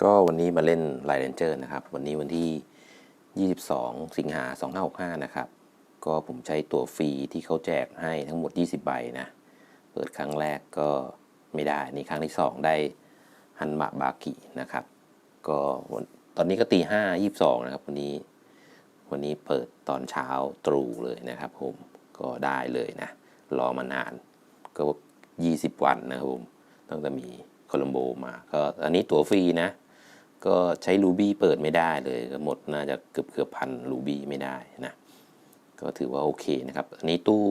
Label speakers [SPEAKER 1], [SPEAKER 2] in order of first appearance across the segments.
[SPEAKER 1] ก็วันนี้มาเล่นไลเ r นเจอร์นะครับ วันนี้วันที่ 22 สิงหา 2565 นะครับ ก็ผมใช้ตัวฟรีที่เขาแจกให้ทั้งหมด 20 ใบนะ เปิดครั้งแรกก็ไม่ได้ นี่ครั้งที่ 2 ได้ฮันมะบากินะครับ ก็วันตอนนี้ก็ตีห้ายี่สองนะครับ วันนี้ วันนี้เปิดตอนเช้าตรู่เลยนะครับผม ก็ได้เลยนะ รอมานาน ก็ 20 วันนะครับผม ตั้งแต่มีโคลัมโบมา ก็อันนี้ตั๋วฟรีนะ ก็ใช้รูบี้เปิดไม่ได้เลยก็หมดน่าจะเกือบเกือบพันรูบี้ไม่ได้นะก็ถือว่าโอเคนะครับ อันนี้ตู้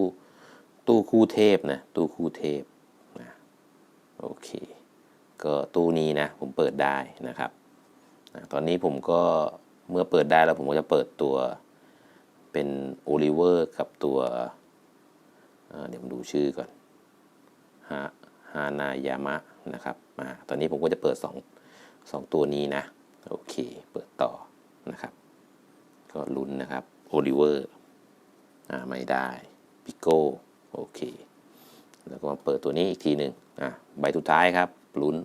[SPEAKER 1] ตู้คู่เทพนะตู้คู่เทพนะโอเค ก็ตู้นี้นะผมเปิดได้นะครับนะตอนนี้ผมก็เมื่อเปิดได้แล้วผมก็จะเปิดตัวเป็นโอลิเวอร์กับตัวเเดี๋ยวผมดูชื่อก่อนฮาฮานายามะนะครับอ่าตอนนี้ผมก็จะเปิด 2 2 ตัวนี้นะ โอเค เปิดต่อนะครับ ก็ลุ้นนะครับโอลิเวอร์อ่าไม่ได้ปิโก้โอเค แล้วก็มาเปิดตัวนี้อีกทีหนึ่งอะใบสุดท้ายครับลุ้น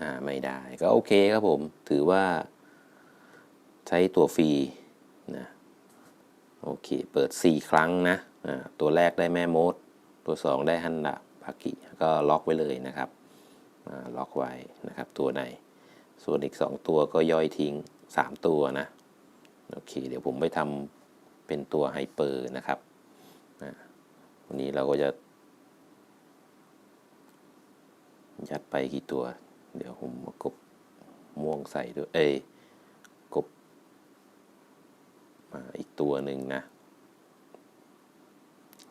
[SPEAKER 1] อ่าไม่ได้ก็โอเคครับผม ถือว่าใช้ตัวฟรีนะโอเค เปิด 4 ครั้งนะตัวแรกได้แม่มด ตัว 2 ได้ฮันดะภากิ ก็ล็อกไว้เลยนะครับ ล็อกไว้นะครับตัวใน ส่วนอีก 2 ตัวก็ย่อยทิ้ง 3 ตัวนะโอเคเดี๋ยวผมไปทำเป็นตัวไฮเปอร์นะครับวันนี้เราก็จะ ยัดไปกี่ตัว เดี๋ยวผมมากบม่วงใส่ด้วย เอ้ยกบมาอีกตัวหนึ่งนะ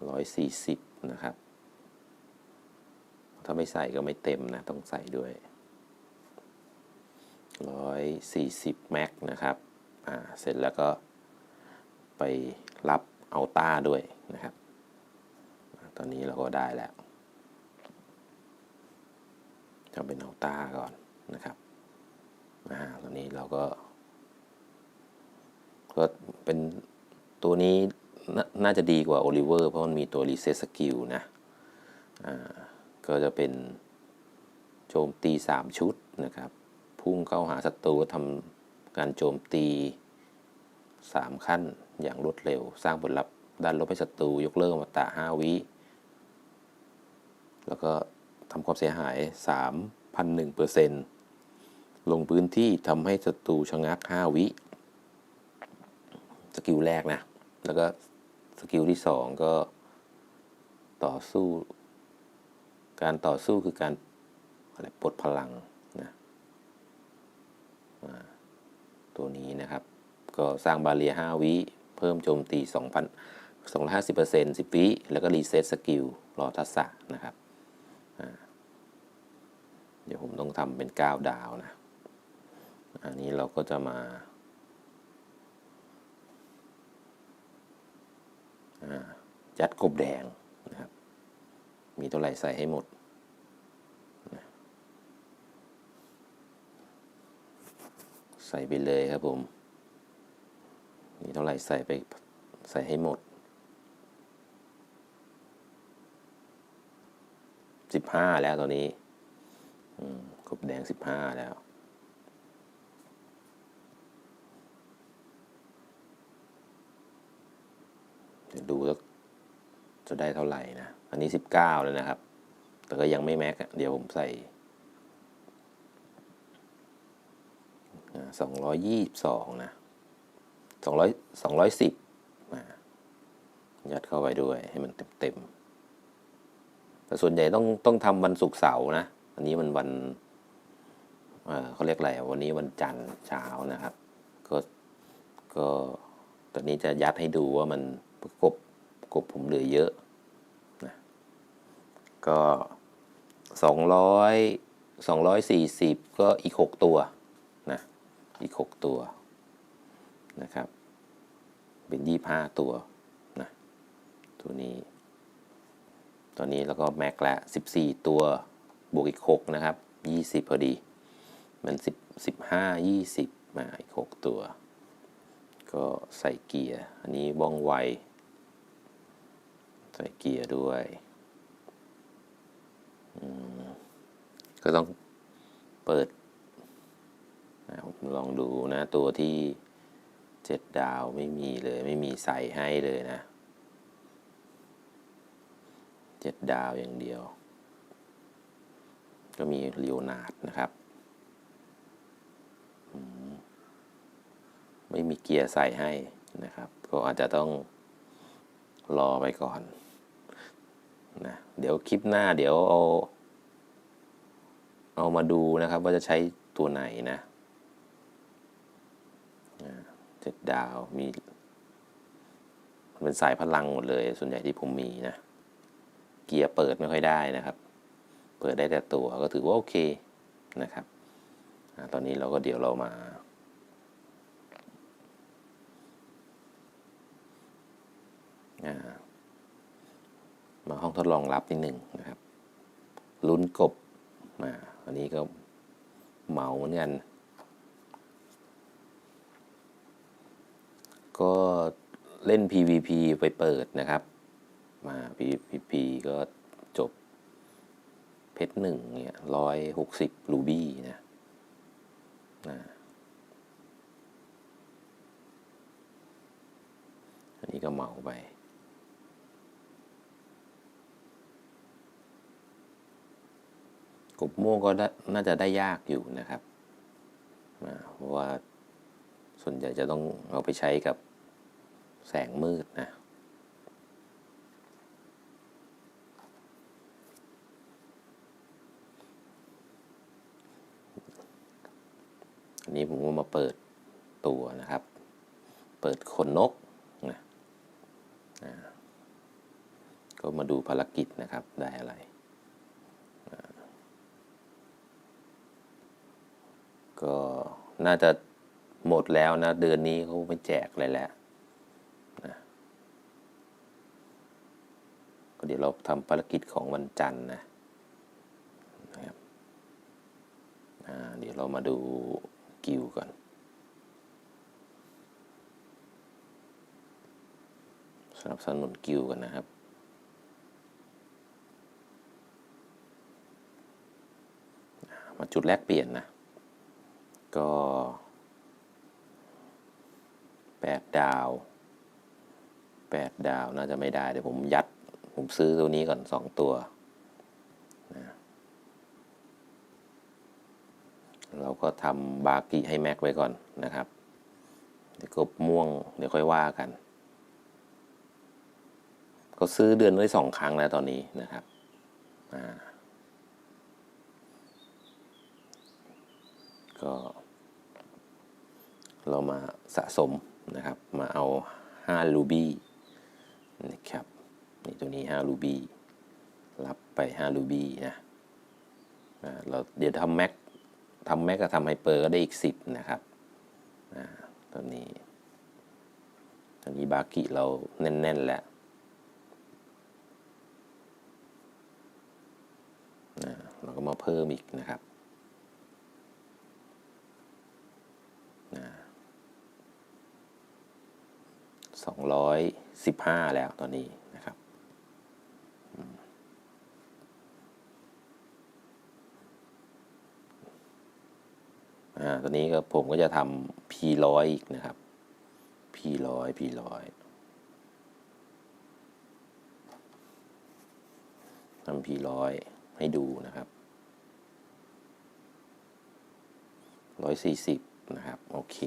[SPEAKER 1] ร้อยสี่สิบนะครับ ถ้าไม่ใส่ก็ไม่เต็มนะ ต้องใส่ด้วยร้อยสี่สิบแม็กนะครับ อ่า เสร็จแล้วก็ไปรับเอาต้าด้วยนะครับ ตอนนี้เราก็ได้แล้วจะเป็นเอาต้าก่อนนะครับ อ่า ตอนนี้เราก็ ก็เป็นตัวนี้นน่าจะดีกว่าโอลิเวอร์เพราะมันมีตัวรีเซ็ตสกิลนะ อ่า ก็จะเป็นโจมตี 3 ชุดนะครับ พุ่งเข้าหาศัตรูทำการโจมตี 3 ขั้นอย่างรวดเร็ว สร้างผลลัพธ์ด้านลบให้ศัตรูยกเลิกอมตะ5วิ แล้วก็ทำความเสียหาย 3,001%ลงพื้นที่ทำให้ศัตรูชะงัก 5 วิ สกิลแรกนะ แล้วก็สกิลที่ 2 ก็ต่อสู้ การต่อสู้คือการอะไรปลดพลังนะตัวนี้นะครับ ก็สร้างบาเรีย5วิเพิ่มโจมตี 2,000 250% 10 วิแล้วก็รีเซ็ตสกิลรอทักษะนะครับเดี๋ยวผมต้องทำเป็น 9 ดาวนะ อันนี้เราก็จะมาอ่ายัดกบแดง มีเท่าไหร่ใส่ให้หมดใส่ไปเลยครับผม มีเท่าไหร่ใส่ไปใส่ให้หมด สิบห้าแล้วตอนนี้กบแดงสิบห้าแล้วเดี๋ยวดูแล้วจะได้เท่าไหร่นะ อันนี้สิบเก้าแล้วนะครับ แต่ก็ยังไม่แม็กเดี๋ยวผมใส่สองร้อยยี่สิบสองนะสองร้อยสองร้อยสิบยัดเข้าไปด้วยให้มันเต็มๆแต่ส่วนใหญ่ต้องต้องทำวันศุกร์เสาร์นะ อันนี้มันวันเขาเรียกอะไรวันนี้วันจันทร์เช้านะครับ ก็ก็ตอนนี้จะยัดให้ดูว่ามันกบกบผมเหลือเยอะ ก็สองร้อยสองร้อยสี่สิบก็อีกหกตัวนะอีกหกตัวนะครับ เป็นยี่ห้าตัวนะตัวนี้ตอนนี้แล้วก็แม็กละ 14 ตัวบวกอีก 6 นะครับ 20 พอดี มัน 10 15 20 มาอีก 6 ตัว ก็ใส่เกียร์ อันนี้ว่องไว ใส่เกียร์ด้วย ก็ต้องเปิดลองดูนะ ตัวที่เจ็ดดาวไม่มีเลย ไม่มีใส่ให้เลยนะเจ็ดดาวอย่างเดียว ก็มีลีโอนาร์ดนะครับ ไม่มีเกียร์ใส่ให้นะครับ ก็อาจจะต้องรอไปก่อน นะเดี๋ยวคลิปหน้าเดี๋ยวเอาเอามาดูนะครับว่าจะใช้ตัวไหนนะเจ็ดดาวมีมันเป็นสายพลังหมดเลย ส่วนใหญ่ที่ผมมีนะ เกียร์เปิดไม่ค่อยได้นะครับ เปิดได้แต่ตัวก็ถือว่าโอเคนะครับอตอนนี้เราก็เดี๋ยวเรามา อ่า มาห้องทดลองรับนิดหนึ่งนะครับ ลุ้นกบมาอันนี้ก็เหมาเหมือนกัน ก็เล่น PVP ไปเปิดนะครับ มา PVP ก็จบเพชรหนึ่งเนี่ยร้อยหกสิบรูบี้นะนะอันนี้ก็เหมาไป บม่วงก็น่าจะได้ยากอยู่นะครับเพราะว่าส่วนใหญ่จะต้องเอาไปใช้กับแสงมืดนะอันนี้ผมก็มาเปิดตัวนะครับ เปิดขนนกนะก็มาดูภารกิจนะครับได้อะไร ก็น่าจะหมดแล้วนะ เดือนนี้เขาไม่แจกอะไรแล้วนะก็เดี๋ยวเราทำภารกิจของวันจันทร์นะนะครับเดี๋ยวเรามาดูกิวก่อน สนับสนุนกิวกันนะครับมาจุดแรกเปลี่ยนนะ ก็แปดดาวแปดดาวน่าจะไม่ได้เดี๋ยวผมยัด ผมซื้อตัวนี้ก่อนสองตัวนะเราก็ทำบากิให้แม็กไว้ก่อนนะครับ เดี๋ยวกบม่วงเดี๋ยวค่อยว่ากัน ก็ซื้อเดือนได้สองครั้งแล้วตอนนี้นะครับอ่าก็ เรามาสะสมนะครับ มาเอา5รูบี้นะครับนี่ตัวนี้5รูบี้รับไป5รูบี้นะเราเดี๋ยวทำแม็กทำแม็กกับทำไฮเปอร์ก็ได้อีก 10 นะครับตัวนี้ตัวนี้บากิเราแน่น ๆ แล้วนะเราก็มาเพิ่มอีกนะครับ สองร้อยสิบห้าแล้วตอนนี้นะครับ อ่า ตอนนี้ก็ผมก็จะทำ P ร้อยอีกนะครับ P ร้อย P ร้อยทำ P ร้อยให้ดูนะครับร้อยสี่สิบนะครับ โอเค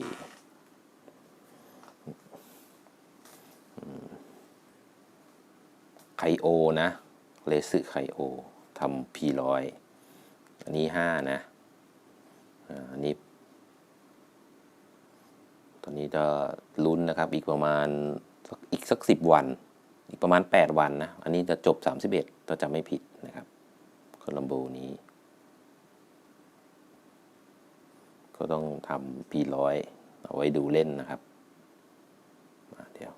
[SPEAKER 1] ไคโอนะเลสึไคโอทำพีร้อยอันนี้ห้านะอันนี้ ตอนนี้จะลุ้นนะครับอีกประมาณอีกสักสิบวัน อีกประมาณแปดวันนะ อันนี้จะจบสามสิบเอ็ดถ้าจะไม่ผิดนะครับโคลัมโบนี้ ก็ต้องทำพีร้อยเอาไว้ดูเล่นนะครับมาเดี๋ยว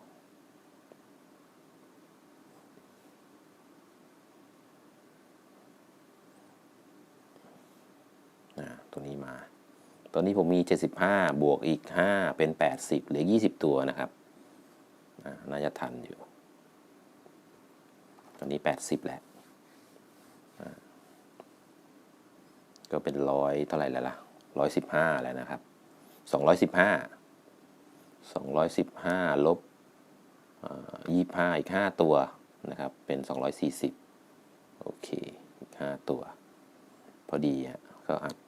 [SPEAKER 1] อ่า ตัวนี้มา ตอนนี้ผมมี 75 บวกอีก 5 เป็น 80 เหลือ 20 ตัวนะครับน่าจะทันอยู่ ตอนนี้ 80 แล้วก็เป็นร้อยเท่าไหร่แล้วล่ะร้อยสิบห้าแล้วนะครับสองร้อยสิบห้าสองร้อยสิบห้าลบยี่ห้าอีกห้าตัวนะครับ เป็นสองร้อยสี่สิบโอเคอีกห้าตัว พอดีฮะก็อัดนะ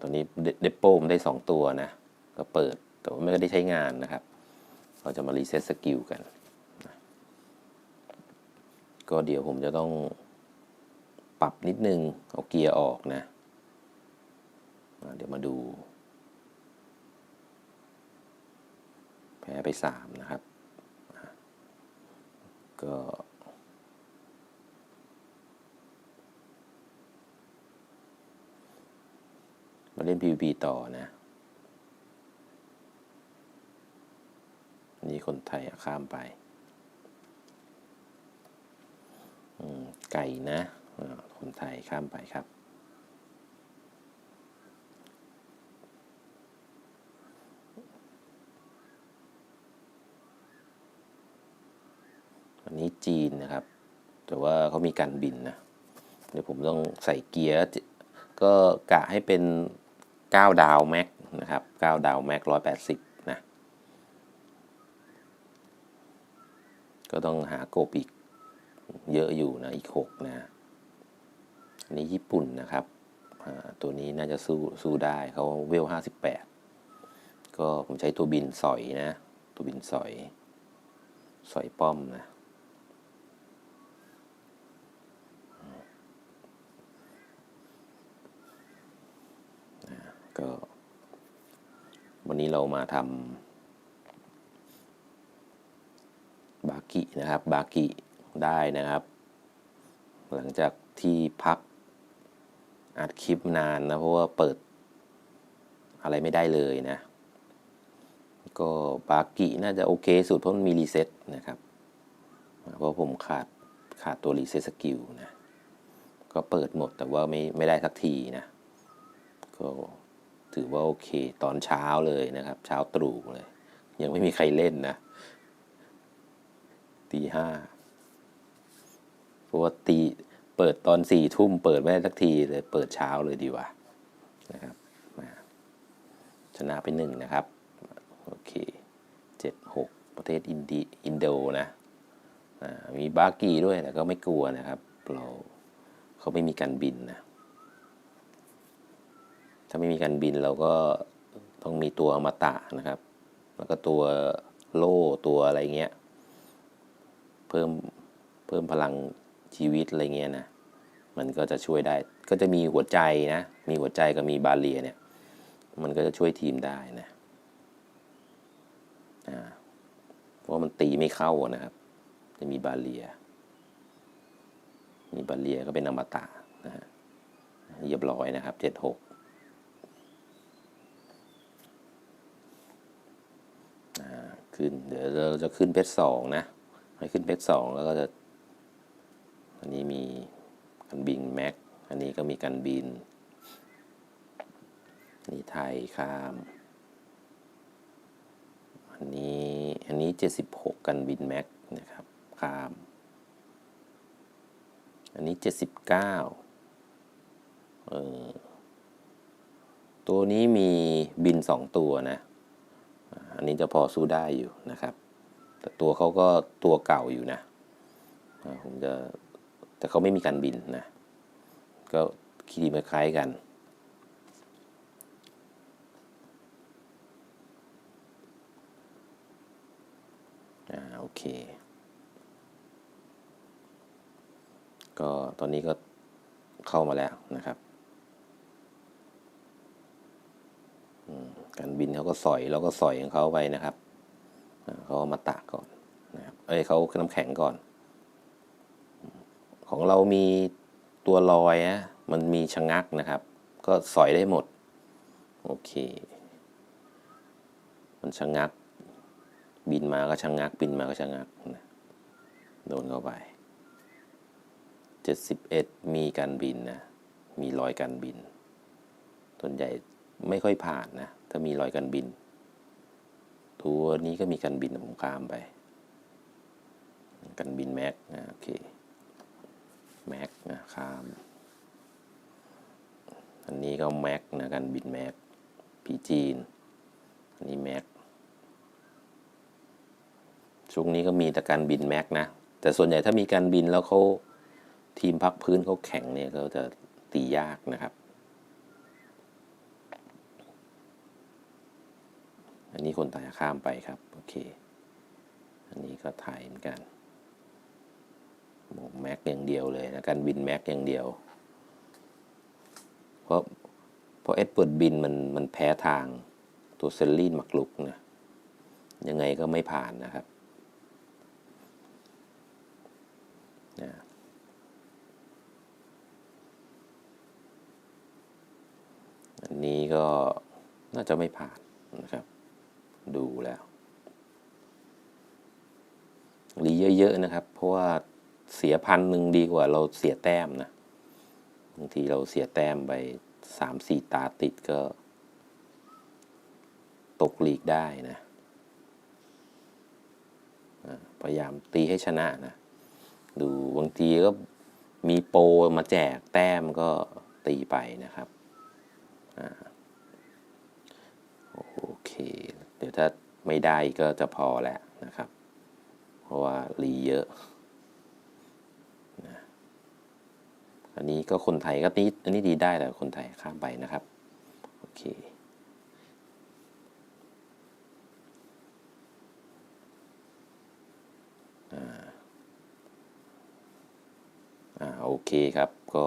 [SPEAKER 1] ตัวนี้เดปโป้มนได้สองตัวนะ ก็เปิด แต่ว่าไม่ได้ใช้งานนะครับ เราจะมารีเซ็ตสกิลกัน ก็เดี๋ยวผมจะต้องปรับนิดนึง เอาเกียร์ออกนะ เดี๋ยวมาดู แพ้ไปสามนะครับ ก็ เล่น PVP ต่อนะ นี่คนไทยข้ามไปไก่นะ คนไทยข้ามไปครับ อันนี้จีนนะครับ แต่ว่าเขามีการบินนะ เดี๋ยวผมต้องใส่เกียร์ก็กะให้เป็น 9 ดาวแม็กนะครับ 9 ดาวแม็ก180 นะ ก็ต้องหากบอีกเยอะอยู่นะ อีก 6 นะอันนี้ญี่ปุ่นนะครับ ตัวนี้น่าจะสู้สู้ได้เขาเวล 58 ก็ผมใช้ตัวบินสอยนะ ตัวบินสอย สอยป้อมนะ ก็ วันนี้เรามาทำบากินะครับ บากิได้นะครับ หลังจากที่พักอัดคลิปนานนะ เพราะว่าเปิดอะไรไม่ได้เลยนะ ก็บากิน่าจะโอเคสุดเพราะมันมีรีเซ็ตนะครับ เพราะผมขาดขาดตัวรีเซ็ตสกิลนะ ก็เปิดหมดแต่ว่าไม่ไม่ได้สักทีนะ ก็ ถือว่าโอเค ตอนเช้าเลยนะครับ เช้าตรู่เลย ยังไม่มีใครเล่นนะตีห้าเพราะว่าตีเปิดตอนสี่ทุ่มเปิดไม่ได้สักทีเลย เปิดเช้าเลยดีกว่านะครับมาชนะไปหนึ่งนะครับ โอเคเจ็ดหกประเทศอินดีอินโดนะมีบากีด้วยแต่ก็ไม่กลัวนะครับ เราเขาไม่มีการบินนะ ถ้าไม่มีการบินเราก็ต้องมีตัวอมตะนะครับ แล้วก็ตัวโล่ตัวอะไรเงี้ย เพิ่มเพิ่มพลังชีวิตอะไรเงี้ยนะ มันก็จะช่วยได้ ก็จะมีหัวใจนะ มีหัวใจกับมีบาเลียเนี่ย มันก็จะช่วยทีมได้นะเพราะมันตีไม่เข้านะครับ จะมีบาเลีย มีบาเลียก็เป็นอมตะนะฮะเรียบร้อยนะครับเจ็ดหก ขึ้น เดี๋ยวเราจะขึ้นเพชรสองนะให้ขึ้นเพชรสองแล้วก็จะ อันนี้มีกันบินแม็ก อันนี้ก็มีกันบิน นี่ไทยข้าม อันนี้ อันนี้เจ็ดสิบหกกันบินแม็กนะครับข้าม อันนี้เจ็ดสิบเก้าเออตัวนี้มีบินสองตัวนะ อันนี้จะพอสู้ได้อยู่นะครับ แต่ตัวเขาก็ตัวเก่าอยู่นะผมจะแต่เขาไม่มีการบินนะ ก็คีดีมาคล้ายกันอ่าโอเค ก็ตอนนี้ก็เข้ามาแล้วนะครับ การบินเขาก็สอยแล้วก็สอยของเขาไปนะครับเขามาตากก่อนนะครับเอ้ยเขาน้ำแข็งก่อน ของเรามีตัวลอยนะมันมีชะงักนะครับ ก็สอยได้หมด โอเค มันชะงัก บินมาก็ชะงัก บินมาก็ชะงักนะโดนเข้าไปเจ็ดสิบเอ็ดมีการบินนะ มีรอยการบินส่วนใหญ่ ไม่ค่อยผ่านนะถ้ามีรอยการบิน ตัวนี้ก็มีการบินผมข้ามไปการบินแม็กนะโอเคแม็กนะข้าม อันนี้ก็แม็กนะการบินแม็กพีจีนอันนี้แม็กช่วงนี้ก็มีแต่การบินแม็กนะ แต่ส่วนใหญ่ถ้ามีการบินแล้วเขาทีมพักพื้นเขาแข็งเนี่ยเขาจะตียากนะครับ อันนี้คนไทยข้ามไปครับ โอเค อันนี้ก็ไทยเหมือนกันแม็กอย่างเดียวเลยนะการบินแม็กอย่างเดียว เพราะเพราะเอ็ดเปิดบินมันมันแพ้ทางตัวเซลลีนมักลุกนะยังไงก็ไม่ผ่านนะครับนะอันนี้ก็น่าจะไม่ผ่านนะครับ ดูแล้วรีเยอะ ๆ นะครับ เพราะว่าเสียพันหนึ่งดีกว่าเราเสียแต้มนะบางทีเราเสียแต้มไปสามสี่ตาติดก็ ตกลีกได้นะพยายามตีให้ชนะนะ ดูบางทีก็มีโปรมาแจกแต้มก็ตีไปนะครับอโอเค ดี๋ยวถ้าไม่ได้ก็จะพอแหละนะครับ เพราะว่ารีเยอะอันนี้ก็คนไทยก็นี้อันนี้ดีได้แต่คนไทยข้ามไปนะครับ โอเคอ่าอ่าโอเคครับก็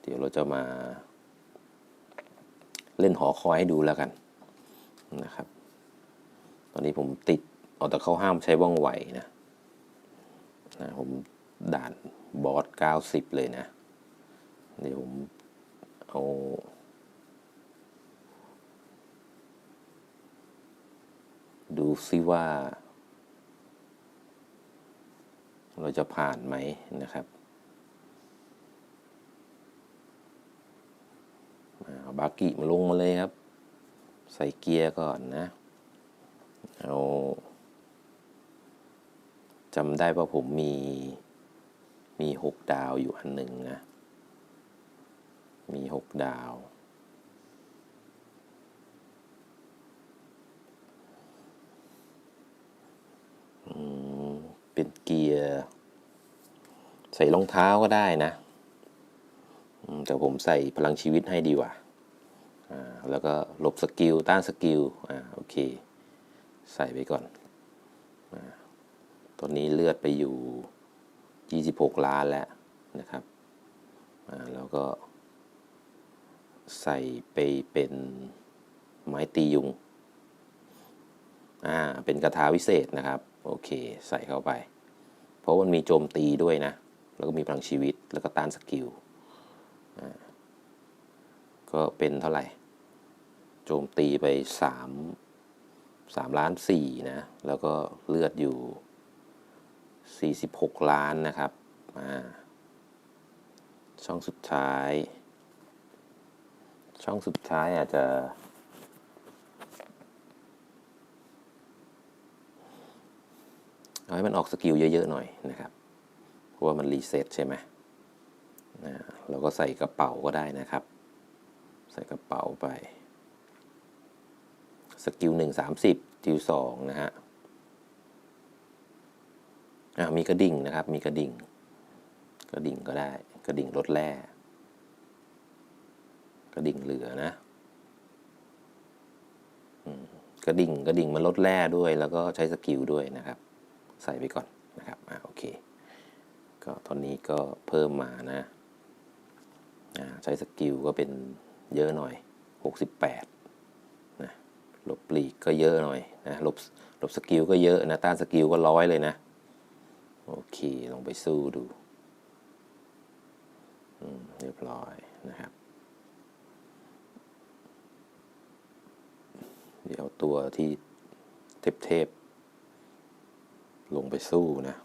[SPEAKER 1] เดี๋ยวเราจะมาเล่นหอคอยให้ดูแล้วกัน นะครับ ตอนนี้ผมติดออแต่เขาห้ามใช้ว่องไหวนะนะผมด่านบอส90 เลยนะ เดี๋ยวผมเอาดูซิว่า เราจะผ่านไหมนะครับเอาบากิมาลงมาเลยครับ ใส่เกียร์ก่อนนะ เอาจำได้ว่าผมมี มีหกดาวอยู่อันหนึ่งนะ มีหกดาว เป็นเกียร์ ใส่รองเท้าก็ได้นะ แต่ผมใส่พลังชีวิตให้ดีกว่า แล้วก็ลบสกิลต้านสกิลอ่าโอเค ใส่ไปก่อนอตอนนี้เลือดไปอยู่ 26 ล้านแล้วนะครับแล้วก็ ใส่ไปเป็นไม้ตียุง อ่า เป็นกระทาวิเศษนะครับ โอเค ใส่เข้าไป เพราะมันมีโจมตีด้วยนะ แล้วก็มีพลังชีวิต แล้วก็ต้านสกิล อ่า ก็เป็นเท่าไหร่ โจมตีไป 3 3 ล้าน 4 นะ แล้วก็เลือดอยู่ 46 ล้านนะครับมาช่องสุดท้าย ช่องสุดท้ายอาจจะ เอาให้มันออกสกิลเยอะ ๆ หน่อยนะครับ เพราะว่ามันรีเซ็ตใช่ไหมนะเราก็ใส่กระเป๋าก็ได้นะครับ ใส่กระเป๋าไป สกิลหนึ่งสามสิบกิลสองนะฮะมีกระดิ่งนะครับ มีกระดิ่ง กระดิ่งก็ได้ กระดิ่งลดแร่กระดิ่งเหลือนะกระดิ่งกระดิ่งมันลดแร่ด้วย แล้วก็ใช้สกิลด้วยนะครับ ใส่ไปก่อนนะครับอ่าโอเค ก็ตอนนี้ก็เพิ่มมานะใช้สกิลก็เป็นเยอะหน่อย 68 ลบปลีกก็เยอะหน่อยนะลบลบสกิลก็เยอะนะ ต้านสกิลก็ร้อยเลยนะ โอเค ลองไปสู้ดูเรียบร้อยนะครับ เดี๋ยวตัวที่เทพๆลงไปสู้นะ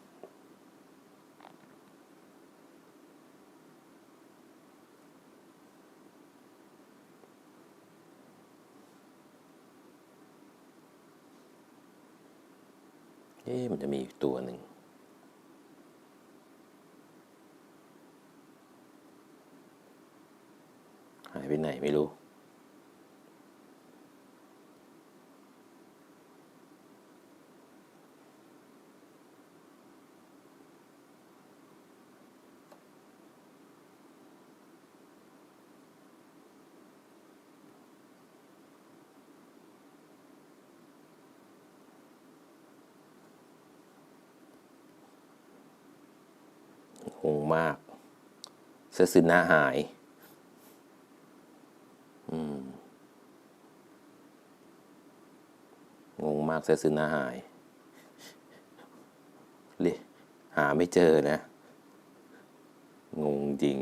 [SPEAKER 1] เอ๊ะมันจะมีอีกตัวหนึ่ง หายไปไหนไม่รู้ งงมากเซซึนะหาย อืม งงมากเซซึนะหายเลยหาไม่เจอนะ งงจริง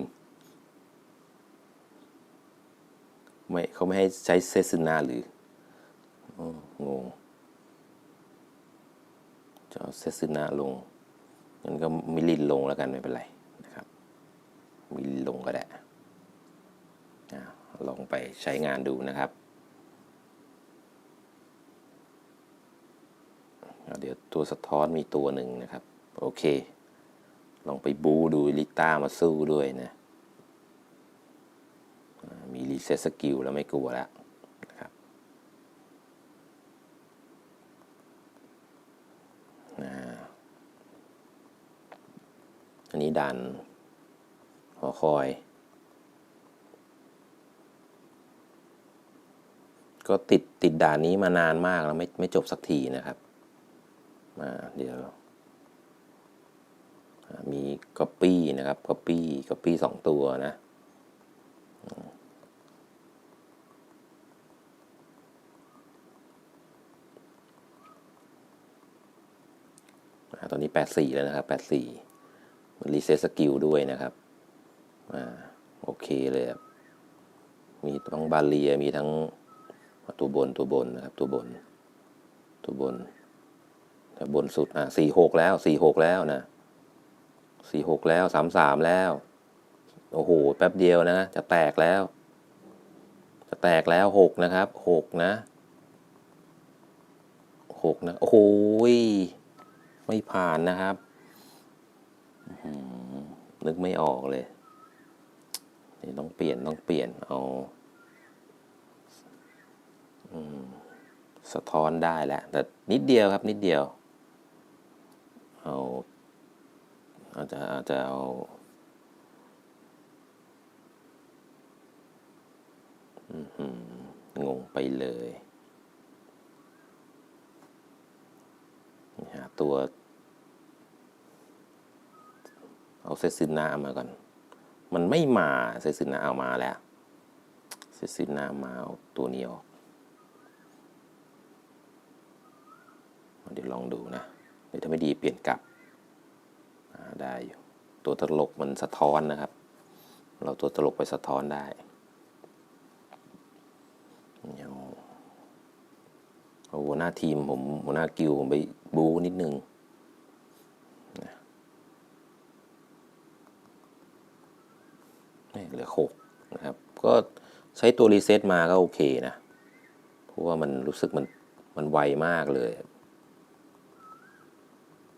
[SPEAKER 1] ไม่เขาไม่ให้ใช้เซซึนะหรือ งง จะเอาเซซึนะลงงั้นก็มิลินลงแล้วกันไม่เป็นไร มิลินลงก็ได้อะลองไปใช้งานดูนะครับ เดี๋ยวตัวสะท้อนมีตัวหนึ่งนะครับ โอเค ลองไปบูดูลิต้ามาสู้ด้วยนะ มีรีเซ็ตสกิลแล้วไม่กลัวแล้วนะครับอันนี้ดัน อคอย ก็ติดติดด่านนี้มานานมากแล้วไม่ไม่จบสักทีนะครับ มาเดี๋ยว มีก๊อปปี้นะครับก๊อปปี้ก๊อปปี้สองตัวนะตอนนี้ 84 แล้วนะครับ 84 มันรีเซ็ตสกิลด้วยนะครับ โอเคเลยครับ มีทั้งบาเลียมีทั้งตัวบนตัวบนนะครับตัวบน ตัวบนแต่บนสุดอะสี่หกแล้วสี่หกแล้วนะสี่หกแล้วสามสามแล้ว โอ้โห แป๊บเดียวนะ จะแตกแล้ว จะแตกแล้วหกนะครับหกนะหกนะ โอ้โหยไม่ผ่านนะครับนึกไม่ออกเลย นี่ต้องเปลี่ยนต้องเปลี่ยนเอาอสะท้อนได้แหละแต่นิดเดียวครับนิดเดียว เอาอาจจะอาจจะเอาอือหืองงไปเลยหาตัว เอาเซซินามาก่อน มันไม่มาเซซินาเอามาแล้วเซซินามาตัวนี้ออกเดี๋ยวลองดูนะเดี๋ยวถ้าไม่ดีเปลี่ยนกลับได้อยู่ตัวตลกมันสะท้อนนะครับ เราตัวตลกไปสะท้อนได้เดี๋ยวเอาหัวหน้าทีมผมหัวหน้ากิวผมไปบูนิดนึง เหลือหกนะครับ ก็ใช้ตัวรีเซ็ตมาก็โอเคนะ เพราะว่ามันรู้สึกมันมันไวมากเลย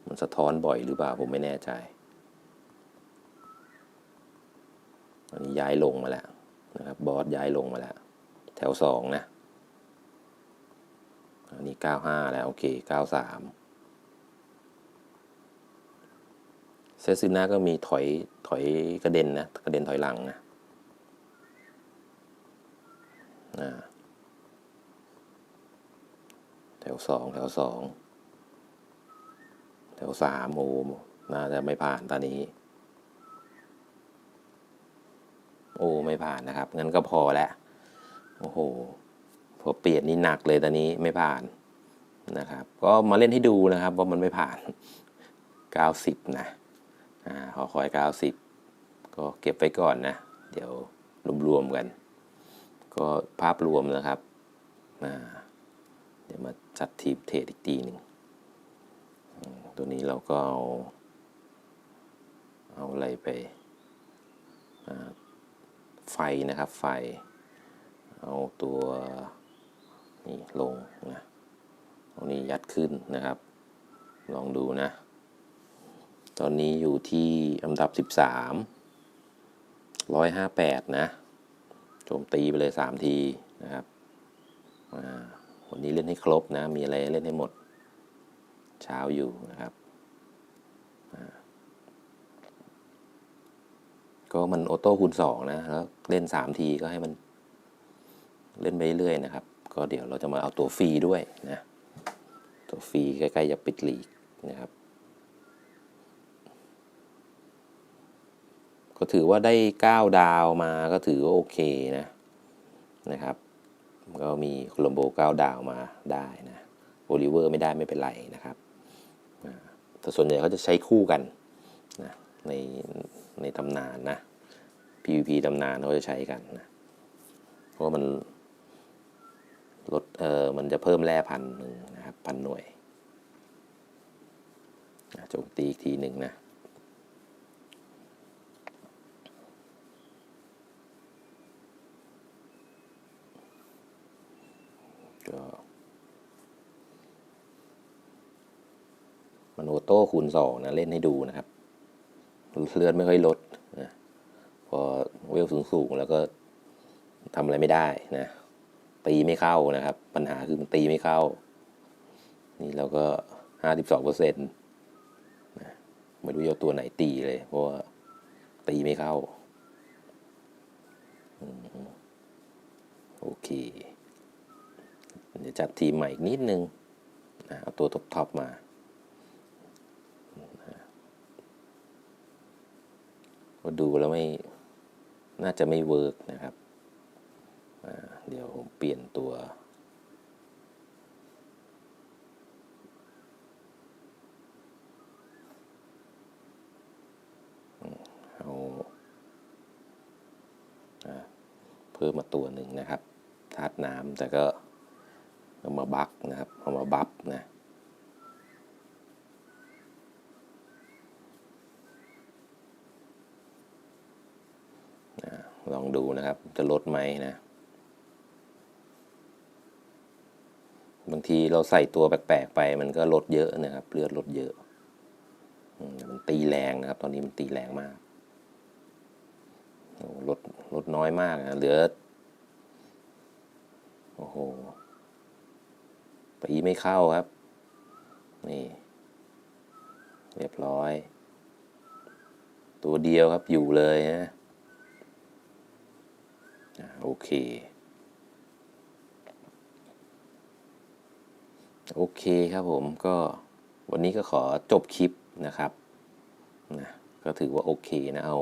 [SPEAKER 1] มันสะท้อนบ่อยหรือเปล่าผมไม่แน่ใจอันนี้ย้ายลงมาแล้วนะครับบอสย้ายลงมาแล้ว แถวสองนะอันนี้เก้าห้าแล้ว โอเคเก้าสาม เซซิน่าก็มีถอยถอยกระเด็นนะกระเด็นถอยหลังนะแถวสองแถวสองแถวสามโอ้น่าจะไม่ผ่านตอนนี้ โอ้ไม่ผ่านนะครับ งั้นก็พอแล้ว โอ้โห พอเปลี่ยนนี่หนักเลยตอนนี้ไม่ผ่านนะครับ ก็มาเล่นให้ดูนะครับว่ามันไม่ผ่าน 90 นะ ขอคอย 90 ก็เก็บไว้ก่อนนะ เดี๋ยวรวมๆกัน ก็ภาพรวมนะครับ เดี๋ยวมาจัดทีมเทรดอีกทีหนึ่ง ตัวนี้เราก็เอาเอาอะไรไป ไฟนะครับไฟ เอาตัวนี่ลงนะเอานี้ยัดขึ้นนะครับ ลองดูนะ ตอนนี้อยู่ที่อันดับ 13 158 นะโจมตีไปเลยสามทีนะครับวันนี้เล่นให้ครบนะ มีอะไรเล่นให้หมด เช้าอยู่นะครับ ก็มันออโต้คูณสองนะ แล้วเล่นสามทีก็ให้มันเล่นไปเรื่อยนะครับ ก็เดี๋ยวเราจะมาเอาตัวฟรีด้วยนะ ตัวฟรีใกล้ๆจะปิดหลีกนะครับ ก็ถือว่าได้ 9 ดาวมาก็ถือว่าโอเคนะนะครับ ก็มีโคลัมโบ 9 ดาวมาได้นะโอลิเวอร์ไม่ได้ไม่เป็นไรนะครับแต่ส่วนใหญ่เขาจะใช้คู่กันนะในในตำนานนะ PVP ตำนานเขาจะใช้กันนะเพราะมันลดเออมันจะเพิ่มแร่พันหนึ่งนะครับพันหน่วยโจมตีอีกทีหนึ่งนะ มันโอโต้คูณสองนะ เล่นให้ดูนะครับ เลือดไม่ค่อยลดนะพอเวลสูงสูงๆแล้วก็ทำอะไรไม่ได้นะตีไม่เข้านะครับ ปัญหาคือมันตีไม่เข้า นี่เราก็ห้าสิบสองเปอร์เซ็นต์นะไม่รู้จะเอาตัวไหนตีเลย เพราะว่าตีไม่เข้าโอเค เดี๋ยวจัดทีมใหม่อีกนิดนึงนะเอาตัวท็อปๆมานะก็ดูแล้วไม่น่าจะไม่เวิร์กนะครับ เดี๋ยวผมเปลี่ยนตัว เอาอ่าเพิ่มมาตัวหนึ่งนะครับ ธาตุน้ำแต่ก็ เอามาบักนะครับ เอามาบัฟนะลองดูนะครับ จะลดไหมนะ บางทีเราใส่ตัวแปลกๆไป มันก็ลดเยอะนะครับ เลือดลดเยอะ มันตีแรงนะครับ ตอนนี้มันตีแรงมากลดลดน้อยมากนะเหลือ โอ้โห ตีไม่เข้าครับ นี่ เรียบร้อย ตัวเดียวครับอยู่เลยนะอะโอเค โอเคครับผมก็วันนี้ก็ขอจบคลิปนะครับนะก็ถือว่าโอเคนะ เอา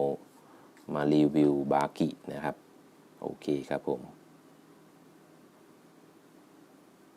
[SPEAKER 1] มารีวิวบากินะครับ โอเคครับผม